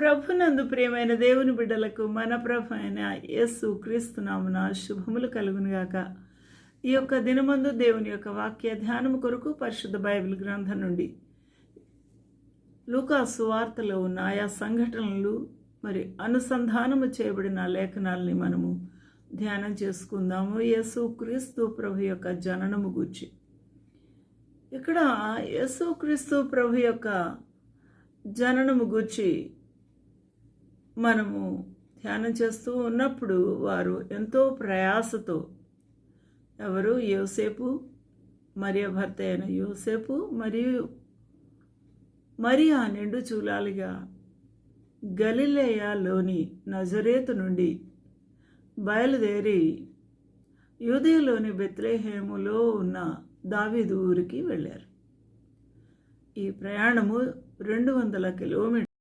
ప్రభునందు ప్రియమైన దేవుని బిడ్డలకు మన ప్రభు అయిన యేసు క్రీస్తునామున శుభములు కలుగునుగాక. ఈ యొక్క దినమందు దేవుని యొక్క వాక్య ధ్యానము కొరకు పరిశుద్ధ బైబిల్ గ్రంథం నుండి లూకాసు వార్తలో ఉన్న ఆయా సంఘటనలు మరి అనుసంధానము చేయబడిన లేఖనాల్ని మనము ధ్యానం చేసుకుందాము. యేసు క్రీస్తు ప్రభు యొక్క జననము గూర్చి. ఇక్కడ యేసు క్రీస్తు ప్రభు యొక్క జననము గూర్చి మనము ధ్యానం చేస్తూ ఉన్నప్పుడు వారు ఎంతో ప్రయాసతో ఎవరు యోసేపు మరియ భర్త అయిన యోసేపు మరియు ఆ నిండు చూలాలిగా గలిలేయాలోని నజరేతు నుండి బయలుదేరి యూదయలోని బెత్లేహేములో ఉన్న దావీదు ఊరికి వెళ్ళారు. ఈ ప్రయాణము రెండు వందల కిలోమీటర్